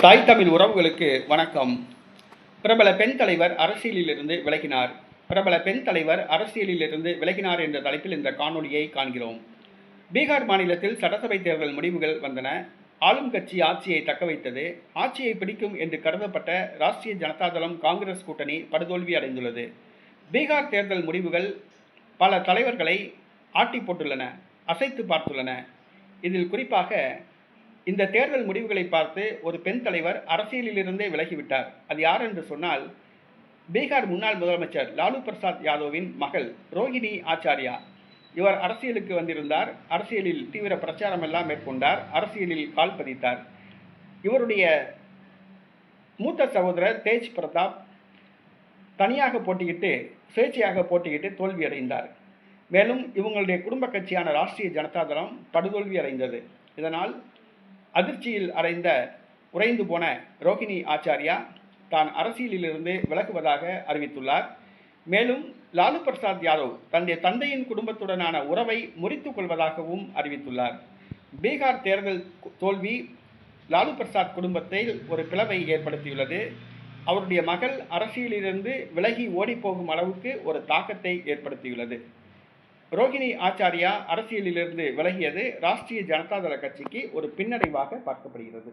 தாய் தமிழ் உறவுகளுக்கு வணக்கம். பிரபல பெண் தலைவர் அரசியலிலிருந்து விலகினார். பிரபல பெண் தலைவர் அரசியலிலிருந்து விலகினார் என்ற தலைப்பில் இந்த காணொலியை காண்கிறோம். பீகார் மாநிலத்தில் சட்டசபை தேர்தல் முடிவுகள் வந்தன. ஆளும் கட்சி ஆட்சியை தக்க வைத்தது. ஆட்சியை பிடிக்கும் என்று கருதப்பட்ட ராஷ்டிரிய ஜனதாதளம் காங்கிரஸ் கூட்டணி படுதோல்வி அடைந்துள்ளது. பீகார் தேர்தல் முடிவுகள் பல தலைவர்களை ஆட்டி போட்டுள்ளன அசைத்து பார்த்துள்ளன. இதில் குறிப்பாக இந்த தேர்தல் முடிவுகளை பார்த்து ஒரு பெண் தலைவர் அரசியலிலிருந்தே விலகிவிட்டார். அது யார் என்று சொன்னால் பீகார் முன்னாள் முதலமைச்சர் லாலு பிரசாத் யாதவின் மகள் ரோஹிணி ஆச்சாரியா. இவர் அரசியலுக்கு வந்திருந்தார். அரசியலில் தீவிர பிரச்சாரம் எல்லாம் மேற்கொண்டார். அரசியலில் கால் பதித்தார். இவருடைய மூத்த சகோதரர் தேஜ் பிரதாப் தனியாக போட்டியிட்டு சுயேட்சையாக போட்டியிட்டு தோல்வி அடைந்தார். மேலும் இவங்களுடைய குடும்ப கட்சியான ராஷ்டிரிய ஜனதாதளம் படுதோல்வி அடைந்தது. இதனால் அதிர்ச்சியில் அடைந்த உறைந்து போன ரோஹிணி ஆச்சாரியா தான் அரசியலிலிருந்து விலகுவதாக அறிவித்துள்ளார். மேலும் லாலு பிரசாத் யாதவ் தன்னுடைய தந்தையின் குடும்பத்துடனான உறவை முறித்துக் கொள்வதாகவும் அறிவித்துள்ளார். பீகார் தேர்தல் தோல்வி லாலு பிரசாத் குடும்பத்தில் ஒரு பிளவை ஏற்படுத்தியுள்ளது. அவருடைய மகள் அரசியலிலிருந்து விலகி ஓடிப்போகும் அளவுக்கு ஒரு தாக்கத்தை ஏற்படுத்தியுள்ளது. ரோகிணி ஆச்சாரியா அரசியலிலிருந்து விலகியது ராஷ்டிரிய ஜனதாதள கட்சிக்கு ஒரு பின்னடைவாக பார்க்கப்படுகிறது.